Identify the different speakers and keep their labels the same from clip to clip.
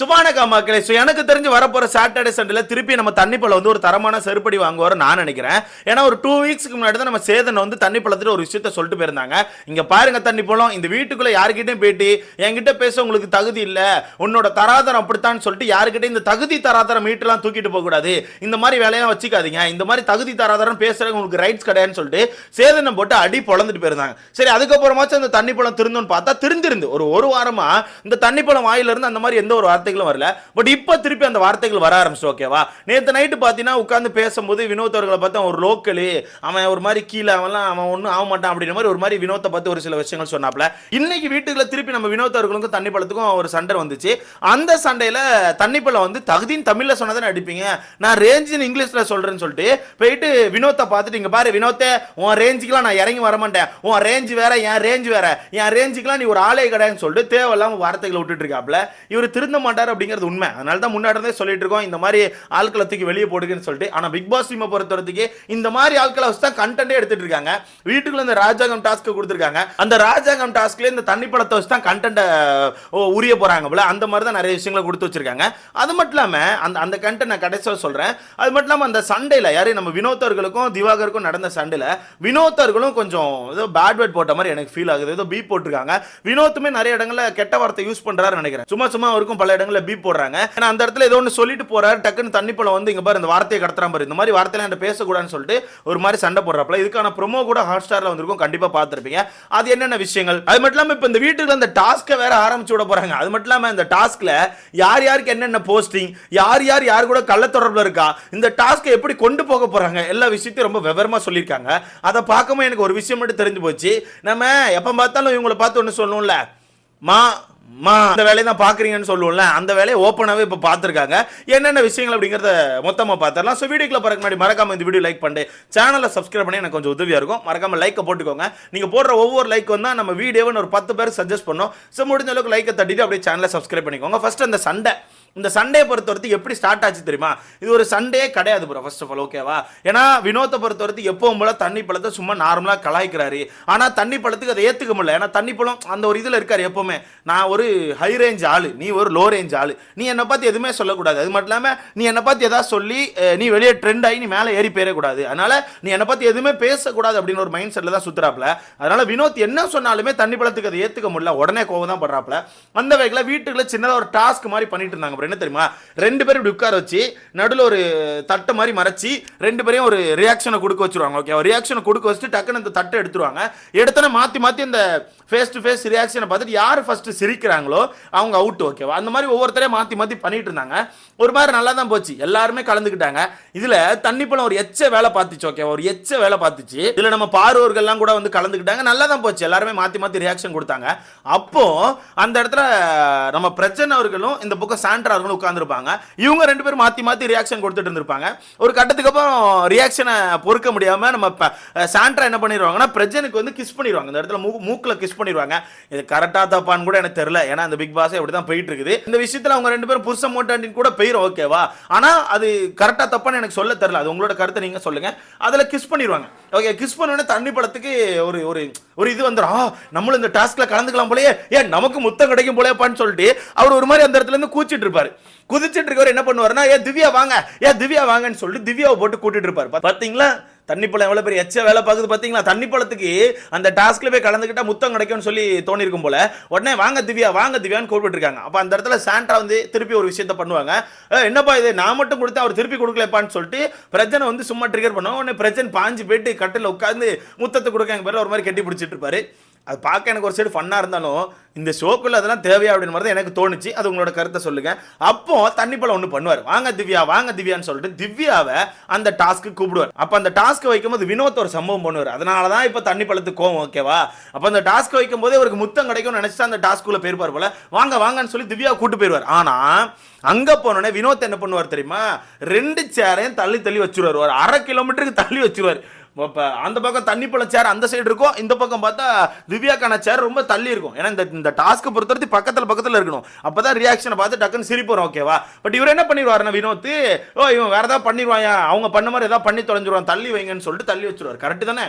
Speaker 1: சுபானகா மக்களே ஸோ எனக்கு தெரிஞ்சு வரப்போற சாட்டர்டே சண்டேல திருப்பி நம்ம தண்ணிப்பழம் வந்து ஒரு தரமான செருப்படி வாங்குவார் நான் நினைக்கிறேன். ஏன்னா ஒரு டூ வீக்ஸ்க்கு முன்னாடி தான் நம்ம சேதனை வந்து தண்ணி பழத்துல ஒரு விஷயத்த சொல்லிட்டு போயிருந்தாங்க. இங்க பாருங்க தண்ணி பழம் இந்த வீட்டுக்குள்ள யாருக்கிட்டையும் போயிட்டு என்கிட்ட பேச உங்களுக்கு தகுதி இல்லை உன்னோட தராதரம் அப்படித்தான் சொல்லிட்டு யாருக்கிட்டையும் இந்த தகுதி தராதரம் மீட்டெல்லாம் தூக்கிட்டு போக கூடாது இந்த மாதிரி வேலையெல்லாம் வச்சுக்காதீங்க. இந்த மாதிரி தகுதி தராதரம் பேசுறவங்க உங்களுக்கு ரைட்ஸ் கிடையாதுன்னு சொல்லிட்டு சேதனை போட்டு அடி பொழந்துட்டு போயிருந்தாங்க. சரி அதுக்கப்புறமாச்சும் அந்த தண்ணி பழம் திருந்தோன்னு பார்த்தா திருந்திருந்து ஒரு ஒரு வாரமா இந்த தண்ணி பழம் வாயிலிருந்து அந்த மாதிரி எந்த ஒரு வார்த்தைகளும் வரல. பட் இப்போ திருப்பி அந்த வார்த்தைகள் வர ஆரம்பிச்சு ஓகேவா நேற்று நைட்டு பார்த்தீங்கன்னா உட்காந்து பேசும்போது வினோத் அவர்களை பார்த்து அவன் ஒரு லோக்கலு அவன் ஒரு மாதிரி கீழே அவன்லாம் அவன் ஒன்றும் ஆக மாட்டான் அப்படின்ற மாதிரி ஒரு மாதிரி வினோத்தை பார்த்து ஒரு சில விஷயங்கள் சொன்னாப்ல. இன்னைக்கு வீட்டுக்குள்ள திருப்பி நம்ம வினோத் அவர்களுக்கும் தண்ணி பழத்துக்கும் ஒரு சண்டை வந்துச்சு. அந்த சண்டையில் தண்ணி பழம் வந்து தகுதியின் தமிழில் சொன்னதை அடிப்பீங்க? நான் ரேஞ்சின் இங்கிலீஷில் சொல்கிறேன்னு சொல்லிட்டு போயிட்டு வினோத்தை பார்த்துட்டு இங்கே பாரு வினோத்தே உன் ரேஞ்சுக்கெல்லாம் நான் இறங்கி வர மாட்டேன். உன் ரேஞ்ச் வேற என் ரேஞ்ச் வேற. என் ரேஞ்சுக்கெல்லாம் நீ ஒரு ஆளே கிடையாதுன்னு சொல்லிட்டு தேவையில்லாமல் வார்த்தைகளை விட்டுட்டு இருக்காப்ல. இவர் திருந்த மாட்டார். அப்படிங்கிறது உண்மை. அதனால தான் முன்னாடி இருந்தே சொல்லிட்டு இருக்கோம் இந்த மாதிரி ஆட்களை தூக்கி வெளியே போடுங்கன்னு சொல்லிட்டு. ஆனா பிக் பாஸ் டீமை பொறுத்தவரைக்கு இந்த மாதிரி ஆட்களை வச்சு தான் கண்டென்ட்டே எடுத்துட்டு இருக்காங்க. வீட்டுக்குள்ள இந்த ராஜாங்கம் டாஸ்க் கொடுத்துருக்காங்க. அந்த ராஜாங்கம் டாஸ்க்ல இந்த தண்ணி படத்தை வச்சு தான் கண்டென்ட்டை உரிய போறாங்க போல. அந்த மாதிரி தான் நிறைய விஷயங்களை கொடுத்து வச்சிருக்காங்க. அது மட்டும் இல்லாமல் அந்த அந்த கண்டென்ட் நான் கடைசியாக சொல்றேன். அது மட்டும் இல்லாமல் அந்த சண்டையில் யாரையும் நம்ம வினோத்தர்களுக்கும் திவாகருக்கும் நடந்த சண்டையில வினோத்தர்களும் கொஞ்சம் ஏதோ பேட் வேர்ட் போட்ட மாதிரி எனக்கு ஃபீல் ஆகுது. ஏதோ பீப் போட்டிருக்காங்க. வினோத்துமே நிறைய இடங்களில் கெட்ட வார்த்தை யூஸ் பண்ணுறாரு நினைக்கிறேன். சும்மா சும்மா அவருக்கும் பல இடங்களில் பீப் போடுறாங்க. ஏன்னா அந்த இடத்துல ஏதோ ஒன்று சொல்லிட்டு போறாரு. டக்குன்னு தண்ணி பழம் வந்து இங்க பாரு இந்த வார்த்தையை கடத்துறான் பாரு. இந்த மாதிரி வார்த்தையில என்கிட்ட பேசக்கூடாதுன்னு சொல்லிட்டு ஒரு மாதிரி சண்டை போடுறாப்புல. இதுக்கான ப்ரோமோ கூட ஹாட் ஸ்டார்ல வந்திருக்கும். கண்டிப்பா பார்த்துருப்பீங்க. அது என்னென்ன விஷயங்கள்? அது மட்டும் இல்லாமல் இப்போ இந்த வீட்டுக்கு அந்த டாஸ்க்கை வேற ஆரம்பிச்சு விட போறாங்க. அது மட்டும் இல்லாமல் இந்த டாஸ்க்ல யார் யாருக்கு என்னென்ன போஸ்டிங் யார் யார் யார் கூட கள்ள தொடர்பில் இருக்கா இந்த டாஸ்க்கை எப்படி கொண்டு போக போறாங்க எல்லா விஷயத்தையும் ரொம்ப விவரமா சொல்லியிருக்காங்க. அதை பார்க்கும்போது எனக்கு ஒரு விஷயம் மட்டும் தெரிஞ்சு போச்சு. நம்ம எப்போ பார்த்தாலும் இவங்களை பார்த்து ஒன்று சொல்லணும்ல மா மா அந்த வேலையை தான் பார்க்குறீங்கன்னு சொல்லுவோம்ல அந்த வேலையை ஓப்பனாகவே இப்போ பார்த்துருக்காங்க. என்னென்ன விஷயங்கள் அப்படிங்கிறத மொத்தமாக பார்த்துடலாம். ஸோ வீடியோக்குள்ள பிறகு முன்னாடி மறக்காமல் இந்த வீடியோ லைக் பண்ணிட்டு சேனலை சப்ஸ்கிரைப் பண்ணி எனக்கு கொஞ்சம் உதவியாக இருக்கும். மறக்காமல் லைக்கை போட்டுக்கோங்க. நீங்கள் போடுற ஒவ்வொரு லைக் வந்தால் நம்ம வீடியோவை ஒரு பத்து பேர் சஜஸ்ட் பண்ணோம். ஸோ முடிஞ்ச அளவுக்கு லைக்கை தட்டிட்டு அப்படியே சேனலை சப்ஸ்கிரைப் பண்ணிக்கோங்க. ஃபஸ்ட் அந்த சண்டை. இந்த சண்டையை பொறுத்தவரத்து எப்படி ஸ்டார்ட் ஆச்சு தெரியுமா? இது ஒரு சண்டே கிடையாது ப்ரோ ஃபர்ஸ்ட் ஆஃப் ஆல் ஓகேவா ஏன்னா வினோத்தை பொறுத்தவரத்து எப்பவும் போல தண்ணி பழத்தை சும்மா நார்மலாக கலாய்க்கிறாரு. ஆனால் தண்ணி பழத்துக்கு அதை ஏற்றுக்க முடியல. ஏன்னா தண்ணி பழம் அந்த ஒரு இதில் இருக்கார் எப்பவுமே. நான் ஒரு ஹை ரேஞ்ச் ஆளு நீ ஒரு லோ ரேஞ்ச் ஆளு. நீ என்னை பார்த்து எதுவுமே சொல்லக்கூடாது. அது மட்டும் இல்லாமல் நீ என்னை பார்த்து எதாவது சொல்லி நீ வெளியே ட்ரெண்ட் ஆகி நீ மேலே ஏறி போயிடக்கூடாது. அதனால் நீ என்னை பார்த்து எதுவுமே பேசக்கூடாது அப்படின்னு ஒரு மைண்ட் செட்டில் தான் சுற்றுறாப்புல அதனால் வினோத் என்ன சொன்னாலுமே தண்ணி பழத்துக்கு அதை ஏற்றுக்க முடியல. உடனே கோவம் தான் படுறாப்புல. அந்த வகையில் வீட்டுக்குள்ளே சின்னதாக ஒரு டாஸ்க் மாதிரி பண்ணிட்டு இருந்தாங்க அப்புறம் என்ன தெரியுமா? ரெண்டு பேரும் இப்படி உட்கார வச்சு நடுவில் ஒரு தட்டை மாதிரி மறைச்சி ரெண்டு பேரையும் ஒரு ரியாக்ஷனை கொடுக்க வச்சுருவாங்க ஓகே ரியாக்ஷனை கொடுக்க வச்சுட்டு டக்குன்னு அந்த தட்டை எடுத்துருவாங்க. எடுத்தோன்னே மாற்றி மாற்றி அந்த ஃபேஸ் டு ஃபேஸ் ரியாக்ஷனை பார்த்துட்டு யார் ஃபஸ்ட்டு சிரிக்கிறாங்களோ அவங்க அவுட் ஓகேவா அந்த மாதிரி ஒவ்வொருத்தரையும் மாற்றி மாற்றி பண்ணிட்டு இருந்தாங்க. ஒரு மாதிரி நல்லா தான் போச்சு. எல்லாருமே கலந்துக்கிட்டாங்க. இதில் தண்ணி பழம் ஒரு எச்ச வேலை பார்த்துச்சு ஓகேவா ஒரு எச்ச வேலை பார்த்துச்சு. இதில் நம்ம பார்வர்கள்லாம் கூட வந்து கலந்துக்கிட்டாங்க. நல்லா தான் போச்சு. எல்லாருமே மாற்றி மாற்றி ரியாக்ஷன் கொடுத்தாங்க. அப்போ அந்த இடத்துல நம்ம பிரச்சனை அவர்களும் இந்த பக்கம் சாண்ட்ரா அவர்களும் உட்காந்துருப்பாங்க இவங்க ரெண்டு பேரும் மாற்றி மாற்றி ரியாக்ஷன் கொடுத்துட்டு இருந்திருப்பாங்க. ஒரு கட்டத்துக்கு அப்புறம் ரியாக்ஷனை பொறுக்க முடியாமல் நம்ம சாண்ட்ரா என்ன பண்ணிடுவாங்கன்னா பிரஜனுக்கு வந்து கிஸ் பண்ணிடுவாங்க இந்த இடத்துல மூ மூக்கில் கிஸ் பண்ணிடுவாங்க இது கரெக்டாக தப்பான்னு கூட எனக்கு தெரியல. ஏன்னா அந்த பிக் பாஸ் இப்படி தான் போயிட்டு இருக்குது இந்த விஷயத்தில் அவங்க ரெண்டு பேரும் புருஷ மோட்டாண்டின் கூட போயிடும் ஓகேவா ஆனால் அது கரெக்டாக தப்பான்னு எனக்கு சொல்ல தெரில அது உங்களோட கருத்தை நீங்கள் சொல்லுங்கள் அதில் கிஸ் பண்ணிடுவாங்க ஓகே கிஸ் பண்ணோடனே தண்ணி படத்துக்கு ஒரு ஒரு ஒரு இது வந்துடும் ஆ நம்மளும் இந்த டாஸ்கில் கலந்துக்கலாம் போலயே. ஏன் நமக்கு முத்தம் கிடைக்கும் போலயப்பான்னு சொல்லிட்டு அவர் ஒரு மாதிரி அந்த இடத்துல இருந்து கூச்சிட்டு இருப்பார். குதிச்சுட்டு இருக்கவர் என்ன பண்ணுவாருன்னா ஏ திவ்யா வாங்க ஏ திவ்யா வாங்கன்னு சொல்லிட்டு திவ்யாவை போட்டு கூட்டிட்டு இருப்பாரு பா- பாத்தீங்களா? தண்ணி பழம் எவ்வளவு பெரிய எச்ச வேலை பார்க்குது பாத்தீங்களா? தண்ணி பழத்துக்கு அந்த டாஸ்க்ல போய் கலந்துக்கிட்டா முத்தம் கிடைக்கும்னு சொல்லி தோணிருக்கும் போல. உடனே வாங்க திவ்யா வாங்க திவ்யான்னு கூப்பிட்டு இருக்காங்க அந்த இடத்துல சாண்ட்ரா வந்து திருப்பி ஒரு விஷயத்த பண்ணுவாங்க. என்னப்பா இது? நான் மட்டும் கொடுத்தா அவர் திருப்பி கொடுக்கலப்பான்னு சொல்லிட்டு பிரஜனை வந்து சும்மா ட்ரிகர் பண்ணுவோம் உடனே பிரஜன் பாஞ்சு போயிட்டு கட்டில் உட்காந்து முத்தத்தை கொடுக்க பேர் ஒரு மாதிரி கட்டி பிடிச்சிட்டு இருப்பாரு அது பார்க்க எனக்கு ஒரு சைடு ஃபன்னாக இருந்தாலும் இந்த ஷோக்குள்ள அதெல்லாம் தேவையா அப்படின்னு மாதிரி தான் எனக்கு தோணுச்சு. அது உங்களோட கருத்தை சொல்லுங்கள் அப்போ தண்ணி பழம் ஒன்று பண்ணுவார். வாங்க திவ்யா வாங்க திவ்யான்னு சொல்லிட்டு திவ்யாவை அந்த டாஸ்க்கு கூப்பிடுவார். அப்போ அந்த டாஸ்க் வைக்கும்போது வினோத் ஒரு சம்பவம் பண்ணுவார். அதனால தான் இப்போ தண்ணி பழத்துக்கு கோவம் ஓகேவா அப்போ அந்த டாஸ்க் வைக்கும் போதே அவருக்கு முத்தம் கிடைக்கும்னு நினைச்சிட்டு அந்த டாஸ்க்குள்ளே போயிருப்பார் போல. வாங்க வாங்கன்னு சொல்லி திவ்யா கூட்டு போயிருவார். ஆனால் அங்கே போனோடனே வினோத் என்ன பண்ணுவார் தெரியுமா? ரெண்டு சேரையும் தள்ளி தள்ளி வச்சுருவார். ஒரு அரை கிலோமீட்டருக்கு தள்ளி வச்சிருவார். இப்போ அந்த பக்கம் தண்ணி பழ சேர் அந்த சைடு இருக்கும். இந்த பக்கம் பார்த்தா திவ்யாக்கான சேர் ரொம்ப தள்ளி இருக்கும். ஏன்னா இந்த இந்த டாஸ்க்கை பொறுத்தவரை பக்கத்தில் பக்கத்தில் இருக்கணும். அப்போ தான் ரியாக்ஷனை பார்த்து டக்குன்னு சிரிப்பு வரும் ஓகேவா பட் இவர் என்ன பண்ணிடுவாருன்னா வினோத் ஓ இவன் வேறு ஏதாவது பண்ணிடுவாயா? அவங்க பண்ண மாதிரி ஏதாவது பண்ணி தொலைஞ்சிருவான். தள்ளி வைங்கன்னு சொல்லிட்டு தள்ளி வச்சிருவார். கரெக்டு தானே?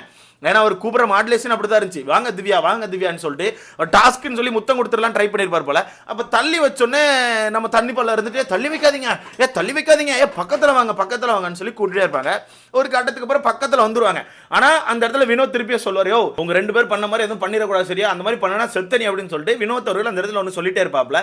Speaker 1: ஏன்னா அவர் கூப்பிட்ற மாடுலேஷன் அப்படி தான் இருந்துச்சு. வாங்க திவ்யா வாங்க திவ்யான்னு சொல்லிட்டு டாஸ்க்குன்னு சொல்லி முத்தம் கொடுத்துடலாம் ட்ரை பண்ணியிருப்பார் போல. அப்போ தள்ளி வச்சோடனே நம்ம தண்ணி பல்ல இருந்துட்டு தள்ளி வைக்காதீங்க. ஏ தள்ளி வைக்காதீங்க. ஏ பக்கத்தில் வாங்க பக்கத்தில் வாங்கன்னு சொல்லி கூட்டிகிட்டே இருப்பாங்க. ஒரு கட்டத்துக்கு அப்புறம் பக்கத்தில் வந்துருவாங்க. ஆனால் அந்த இடத்துல வினோத் திருப்பியே சொல்லுவார் யோ உங்கள் ரெண்டு பேர் பண்ண மாதிரி எதுவும் பண்ணிடக்கூடாது சரியா? அந்த மாதிரி பண்ணனா செத்தனி அப்படின்னு சொல்லிட்டு வினோத் அவர்கள் அந்த இடத்துல ஒன்று சொல்லிட்டே இருப்பாப்ல.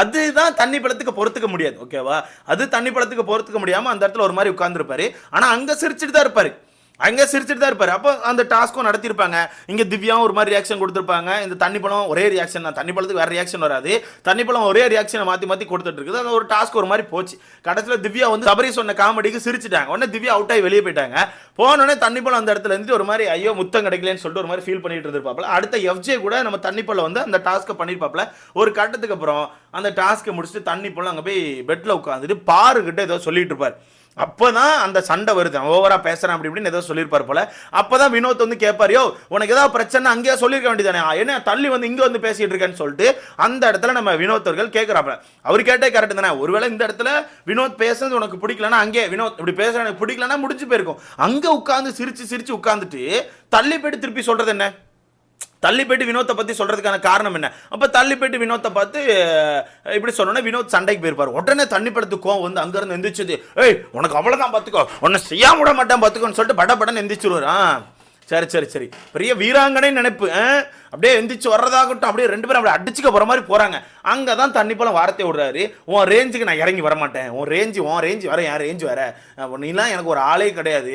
Speaker 1: அதுதான் தண்ணி பழத்துக்கு பொறுத்துக்க முடியாது ஓகேவா அது தண்ணி பழத்துக்கு பொறுத்துக்க முடியாமல் அந்த இடத்துல ஒரு மாதிரி உட்காந்துருப்பாரு ஆனால் அங்கே சிரிச்சுட்டு தான் இருப்பாரு. அங்கே சிரிச்சுட்டு தான் இருப்பார். அப்போ அந்த டாஸ்க்கும் நடத்திருப்பாங்க இங்கே திவ்யாவும் ஒரு மாதிரி ரியாக்ஷன் கொடுத்துருப்பாங்க. இந்த தண்ணி பழம் ஒரே ரியாக்ஷன் தான். தண்ணி பழத்துக்கு வேற ரியாக்ஷன் வராது. தண்ணி பழம் ஒரே ரியாக்ஷனை மாற்றி மாற்றி கொடுத்துட்டு இருக்குது. அந்த ஒரு டாஸ்க் ஒரு மாதிரி போச்சு. கடைசியில் திவ்யா வந்து சபரி சொன்ன காமெடிக்கு சிரிச்சிட்டாங்க. உடனே திவ்யா அவுட் ஆகி வெளியே போயிட்டாங்க. போனோடனே தண்ணி பழம் அந்த இடத்துல இருந்து ஒரு மாதிரி ஐயோ முத்தம் கிடைக்கலன்னு சொல்லிட்டு ஒரு மாதிரி ஃபீல் பண்ணிட்டு இருந்திருப்பாப்ல அடுத்த எஃப்ஜே கூட நம்ம தண்ணி பழம் வந்து அந்த டாஸ்க்கை பண்ணியிருப்பாப்ல ஒரு கட்டத்துக்கு அப்புறம் அந்த டாஸ்க்கை முடிச்சுட்டு தண்ணி போல அங்கே போய் பெட்டில் உட்காந்துட்டு பாருக்கிட்ட ஏதோ சொல்லிட்டு இருப்பார். அப்போ தான் அந்த சண்டை வருது. அவன் ஓவரா பேசுறான் அப்படி இப்படின்னு ஏதோ சொல்லியிருப்பார் போல. அப்பதான் வினோத் வந்து கேட்பார் யோ உனக்கு ஏதாவது பிரச்சனை அங்கேயே சொல்லியிருக்க வேண்டியதானே என்ன தள்ளி வந்து இங்கே வந்து பேசிட்டு இருக்கேன்னு சொல்லிட்டு அந்த இடத்துல நம்ம வினோத்தர்கள் கேட்கிறாப்ல அவர் கேட்டே கரெக்ட் தானே? ஒருவேளை இந்த இடத்துல வினோத் பேசுறது உனக்கு பிடிக்கலன்னா அங்கே வினோத் இப்படி பேசுறது எனக்கு பிடிக்கலன்னா முடிஞ்சு போயிருக்கும். அங்கே உட்காந்து சிரிச்சு சிரிச்சு உட்காந்துட்டு தள்ளி போயிட்டு திருப்பி சொல்றது என்ன? தள்ளி போயிட்டு வினோத்தை பற்றி சொல்றதுக்கான காரணம் என்ன? அப்போ தள்ளி போயிட்டு வினோத்தை பார்த்து இப்படி சொன்னோன்னா வினோத் சண்டைக்கு போயிருப்பார். உடனே தண்ணி கோவம் வந்து அங்கேருந்து எந்திரிச்சது. ஏய் உனக்கு அவ்வளோதான் பார்த்துக்கோ. உன்னை செய்யாம விட மாட்டேன் பார்த்துக்கோன்னு சொல்லிட்டு பட படன்னு எந்திரிச்சிருவார் ஆ சரி சரி சரி. பெரிய வீராங்கனை நினைப்பு ஆ? அப்படியே எந்திரிச்சு வர்றதாகட்டும் அப்படியே ரெண்டு பேரும் அப்படியே அடிச்சுக்க போகிற மாதிரி போகிறாங்க அங்கே தான் தண்ணி பழம் வார்த்தை விடுறாரு. உன் ரேஞ்சுக்கு நான் இறங்கி வர மாட்டேன் உன் ரேஞ்சு உன் ரேஞ்சு வர என் ரேஞ்சு வர நீலாம் எனக்கு ஒரு ஆளே கிடையாது.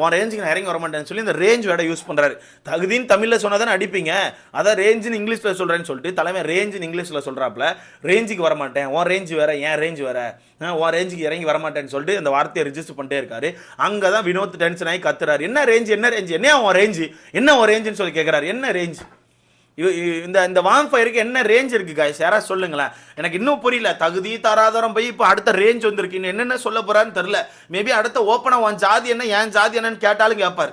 Speaker 1: உன் ரேஞ்சுக்கு நான் இறங்கி வர மாட்டேன்னு சொல்லி இந்த ரேஞ்ச் வேட யூஸ் பண்ணுறாரு தகுதின்னு தமிழில் சொன்னால் தானே அடிப்பீங்க? அதான் ரேஞ்சுன்னு இங்கிலீஷில் சொல்கிறேன்னு சொல்லிட்டு தலைமை ரேஞ்சுன்னு இங்கிலீஷில் சொல்கிறாப்புல ரேஞ்சுக்கு வர மாட்டேன் உன் ரேஞ்சு வேற என் ரேஞ்சு வேற. உன் ரேஞ்சுக்கு இறங்கி வர மாட்டேன்னு சொல்லிட்டு அந்த வார்த்தையை ரிஜிஸ்டர் பண்ணிட்டே இருக்காரு. அங்கே தான் வினோத் டென்ஷன் ஆகி கத்துறாரு. என்ன ரேஞ்ச் என்ன ரேஞ்ச் என்ன உன் ரேஞ்சு என்ன உன் ரேஞ்சுன்னு சொல்லி கேட்குறாரு என்ன ரேஞ்ச் இந்த இந்த வார்ம் ஃபயருக்கு என்ன ரேஞ்ச் இருக்கு காய்ஸ் யாராவது சொல்லுங்களேன். எனக்கு இன்னும் புரியல. தகுதி தராதரம் போய் இப்போ அடுத்த ரேஞ்ச் வந்திருக்கு. இன்னும் என்னென்ன சொல்ல போறான்னு தெரில மேபி அடுத்த ஓப்பனாக உன் ஜாதி என்ன ஏன் ஜாதி என்னன்னு கேட்டாலும் கேட்பார்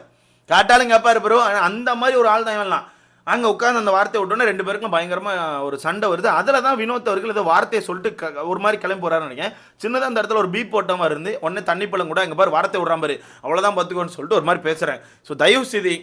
Speaker 1: கேட்டாலும் கேட்பாரு ப்ரோ அந்த மாதிரி ஒரு ஆள் தான் வேணாம் அங்கே உட்காந்து அந்த வார்த்தையை விட்டோன்னே ரெண்டு பேருக்கும் பயங்கரமாக ஒரு சண்டை வருது. அதில் தான் வினோத் அவர்கள் ஏதோ வார்த்தையை சொல்லிட்டு க- ஒரு மாதிரி கிளம்பி போறாருன்னு நினைக்கிறேன். சின்னதாக அந்த இடத்துல ஒரு பீப் போட்ட மாதிரி இருந்து உடனே தண்ணி பழம் கூட எங்கள் பாரு வார்த்தை விடுறான் பாரு. அவ்வளோதான் பார்த்துக்கோன்னு சொல்லிட்டு ஒரு மாதிரி பேசுகிறேன் ஸோ தயவு செய்து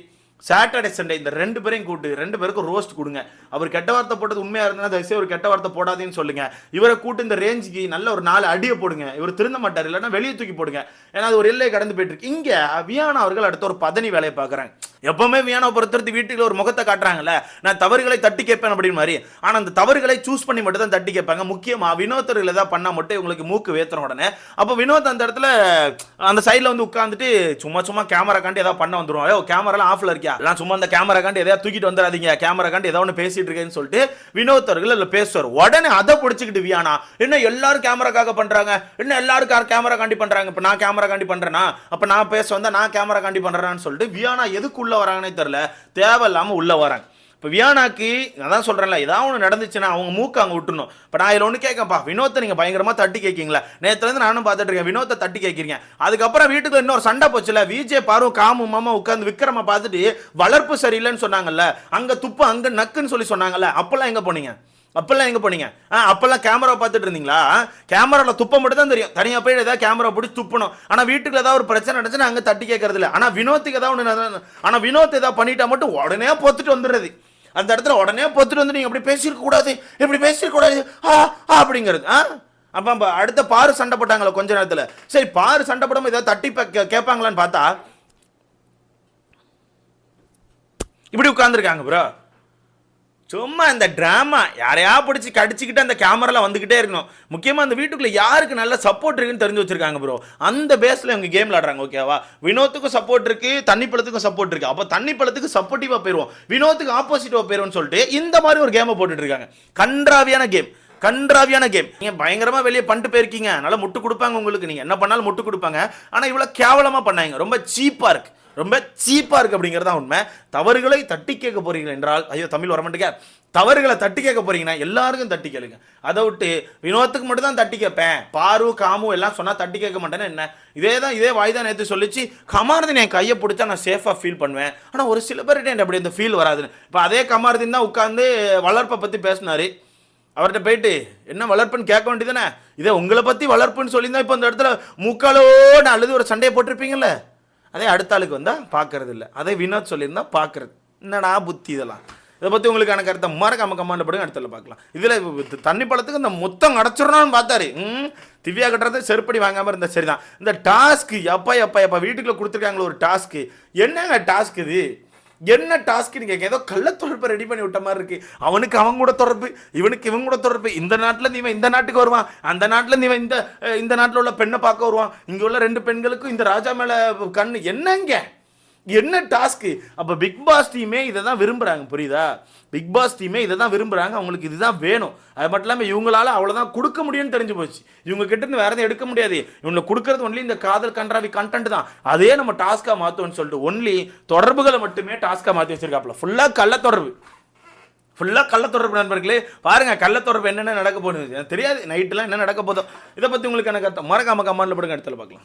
Speaker 1: சாட்டர்டே சண்டே இந்த ரெண்டு பேரையும் கூட்டு ரெண்டு பேருக்கும் ரோஸ்ட் கொடுங்க. அவர் கெட்ட வார்த்தை போட்டது உண்மையாக இருந்தால் தயவுசெய்து ஒரு கெட்ட வார்த்தை போடாதீன்னு சொல்லுங்க. இவரை கூட்டு இந்த ரேஞ்சுக்கு நல்ல ஒரு நாலு அடியை போடுங்க. இவர் திருந்த மாட்டார் இல்லைன்னா வெளியே தூக்கி போடுங்க. ஏன்னா அது ஒரு எல்லையை கடந்து போயிட்டு இருக்கு. இங்கே வியானா அவர்கள் அடுத்த ஒரு பதனி வேலையை பார்க்குறாங்க. எப்பவுமே வியானோ பொறுத்தவரைக்கும் வீட்டுக்கு ஒரு முகத்தை காட்டுறாங்கல்ல நான் தவறுகளை தட்டி கேட்பேன் அப்படின்னு மாதிரி. ஆனால் அந்த தவறுகளை சூஸ் பண்ணி மட்டும் தான் தட்டி கேட்பாங்க. முக்கியமாக வினோத்தர்கள் ஏதாவது பண்ணால் மட்டும் உங்களுக்கு மூக்கு வேத்துற உடனே. அப்போ வினோத் அந்த இடத்துல அந்த சைடில் வந்து உட்காந்துட்டு சும்மா சும்மா கேமரா காண்டி ஏதாவது பண்ண வந்துருவோம் ஐயோ கேமராலாம் ஆஃப்ல இருக்கியா? எல்லாம் சும்மா அந்த கேமரா காண்டி எதாவது தூக்கிட்டு வந்துடாதீங்க. கேமரா காண்டி ஏதாவது ஒன்று பேசிட்டு இருக்கேன்னு சொல்லிட்டு வினோத் அவர்கள் அதில் பேசுவார். உடனே அதை பிடிச்சிக்கிட்டு வியானா என்ன எல்லாரும் கேமராக்காக பண்ணுறாங்க என்ன எல்லாரும் கேமரா காண்டி பண்ணுறாங்க இப்போ நான் கேமரா காண்டி பண்ணுறேன்னா அப்போ நான் பேச வந்தால் நான் கேமரா காண்டி பண்ணுறேன்னு சொல்லிட்டு வியானா எதுக்குள்ள உள்ள வராங்கன்னே தெரியல. தேவையில்லாமல் உள்ள வராங்க. இப்போ வியானாக்கு அதான் சொல்கிறேன்ல ஏதாவது ஒன்று நடந்துச்சுன்னா அவங்க மூக்கு அங்கே விட்டுணும் இப்போ நான் இதில் ஒன்று கேட்கப்பா வினோத்தை நீங்கள் பயங்கரமாக தட்டி கேட்கீங்களா? நேற்றுலேருந்து நானும் பார்த்துட்டு இருக்கேன் வினோத்தை தட்டி கேட்குறீங்க. அதுக்கப்புறம் வீட்டுக்கு இன்னொரு சண்டை போச்சுல விஜே பாரு காமு மாமா உட்காந்து விக்ரம பார்த்துட்டு வளர்ப்பு சரியில்லைன்னு சொன்னாங்கல்ல அங்கே துப்பு அங்கே நக்குன்னு சொல்லி சொன்னாங்கல்ல அப்போல்லாம் எங்கே போனீங்க? அப்பெல்லாம் எங்கே போனீங்க? ஆ அப்பெல்லாம் கேமரா பார்த்துட்டு இருந்தீங்களா? கேமராவில் துப்ப மட்டும் தான் தெரியும். தனியாக போய் ஏதாவது கேமரா பிடிச்சி துப்பணும். ஆனால் வீட்டுக்கு ஏதாவது ஒரு பிரச்சனை நடந்துச்சுன்னா அங்கே தட்டி கேட்கறது இல்லை. ஆனால் வினோத்துக்கு ஏதாவது ஒன்று ஆனால் வினோத் ஏதாவது பண்ணிட்டா மட்டும் உடனே பொத்துட்டு வந்துடுறது. அந்த இடத்துல உடனே பொத்துட்டு வந்து நீங்கள் அப்படி பேசியிருக்கக்கூடாது இப்படி பேசியிருக்கக்கூடாது ஆ ஆ அப்படிங்கிறது. ஆ? அப்போ அப்ப அடுத்த பாரு சண்டை போட்டாங்களே கொஞ்ச நேரத்தில். சரி பாரு சண்டை போடாமல் ஏதாவது தட்டி கேட்பாங்களான்னு பார்த்தா இப்படி உட்காந்துருக்காங்க ப்ரோ சும்மா இந்த ட்ராமா யாரையா பிடிச்சி கடிச்சிக்கிட்டு அந்த கேமரால வந்துக்கிட்டே இருக்கணும். முக்கியமாக அந்த வீட்டுக்குள்ளே யாருக்கு நல்ல சப்போர்ட் இருக்குன்னு தெரிஞ்சு வச்சிருக்காங்க ப்ரோ அந்த பேஸில் இவங்க கேம் விளாடுறாங்க ஓகேவா வினோத்துக்கும் சப்போர்ட் இருக்கு தண்ணி பழத்துக்கும் சப்போர்ட் இருக்கு. அப்போ தண்ணி பழத்துக்கு சப்போர்ட்டிவாக போயிடுவோம் வினோத்துக்கு ஆப்போசிட்டிவாக போயிடுவோம்னு சொல்லிட்டு இந்த மாதிரி ஒரு கேமை போட்டுட்டு இருக்காங்க. கன்றாவியான கேம் கன்றாவியான கேம் நீங்கள் பயங்கரமாக வெளியே பண்ணிட்டு போயிருக்கீங்க. நல்லா முட்டு கொடுப்பாங்க உங்களுக்கு. நீங்கள் என்ன பண்ணாலும் முட்டு கொடுப்பாங்க. ஆனால் இவ்வளோ கேவலமாக பண்ணாங்க ரொம்ப சீப்பாக இருக்குது ரொம்ப சீப்பாக இருக்கு அப்படிங்கிறது தான் உண்மை. தவறுகளை தட்டி கேட்க போறீங்க என்றால் ஐயோ தமிழ் வரமாட்டேங்க. தவறுகளை தட்டி கேட்க போறீங்கன்னா எல்லாருக்கும் தட்டி கேளுங்க. அதை விட்டு வினோத்துக்கு மட்டும் தான் தட்டி கேட்பேன். பாரு காமு எல்லாம் சொன்னால் தட்டி கேட்க மாட்டேன்னு என்ன? இதே தான் இதே வாய் தான் நேற்று சொல்லிச்சு. கமாரதின் என் கையை பிடிச்சா நான் சேஃபாக ஃபீல் பண்ணுவேன். ஆனால் ஒரு சில பேர்கிட்ட எனக்கு அப்படி இந்த ஃபீல் வராதுன்னு. இப்போ அதே கமாரதின் தான் உட்காந்து வளர்ப்பை பற்றி பேசினாரு. அவர்கிட்ட போயிட்டு என்ன வளர்ப்புன்னு கேட்க வேண்டியதானே இதே உங்களை பற்றி வளர்ப்புன்னு சொல்லியிருந்தா இப்போ இந்த இடத்துல முக்காலோடு அழுது ஒரு சண்டையை போட்டிருப்பீங்கல்ல? அதே அடுத்த ஆளுக்கு வந்தால் பார்க்கறது இல்லை அதே வினோத் சொல்லியிருந்தா பார்க்கறது. என்னடா புத்தி இதெல்லாம்? இதை பற்றி உங்களுக்கான கருத்தை மறக்காம கமாண்ட் படுங்க அடுத்தல பார்க்கலாம். இதில் தண்ணி பழத்துக்கு இந்த மொத்தம் அடைச்சிடணும்னு பார்த்தாரு. ம்? திவ்யா கட்டுறது செருப்படி வாங்காமல் இருந்தா சரிதான். இந்த டாஸ்க்கு எப்பா எப்பா எப்பா வீட்டுக்குள்ளே கொடுத்துருக்காங்களே ஒரு டாஸ்க்கு என்னங்க டாஸ்க் இது? என்ன டாஸ்க் நீங்க ஏதோ கள்ள தொடர்பை ரெடி பண்ணி விட்ட மாதிரி இருக்கு. அவனுக்கு அவன் கூட தொடர்பு இவனுக்கு இவன் கூட தொடர்பு. இந்த நாட்டில் இருந்து இவன் இந்த நாட்டுக்கு வருவான். அந்த நாட்டில் நீ இவன் இந்த இந்த நாட்டில் உள்ள பெண்ணை பார்க்க வருவான். இங்க உள்ள ரெண்டு பெண்களுக்கும் இந்த ராஜா மேல கண் என்னங்க? என்ன டாஸ்க்கு அப்போ பிக் பாஸ் டீமே இதை தான் விரும்புகிறாங்க புரியுதா? பிக் பாஸ் டீமே இதை தான் விரும்புகிறாங்க அவங்களுக்கு இதுதான் வேணும். அது மட்டும் இல்லாமல் இவங்களால அவ்வளோதான் கொடுக்க முடியும்னு தெரிஞ்சு போச்சு. இவங்க கிட்ட இருந்து வேற எதுவும் எடுக்க முடியாது. இவங்களை கொடுக்கறது ஒன்லி இந்த காதல் கன்றாவி கண்டென்ட் தான். அதே நம்ம டாஸ்க்காக மாற்றுவோம்னு சொல்லிட்டு ஒன்லி தொடர்புகளை மட்டுமே டாஸ்க்காக மாற்றி வச்சிருக்காப்புல. ஃபுல்லாக கள்ள தொடர்பு. ஃபுல்லாக கள்ள தொடர்பு நண்பர்களே பாருங்க கள்ள தொடர்பு என்னென்ன நடக்க போகுது எனக்கு தெரியாது. நைட்டெலாம் என்ன நடக்க போதும் இதை பற்றி உங்களுக்கு எனக்கு மறக்காம கமெண்ட்ல போடுங்க இடத்துல பார்க்கலாம்.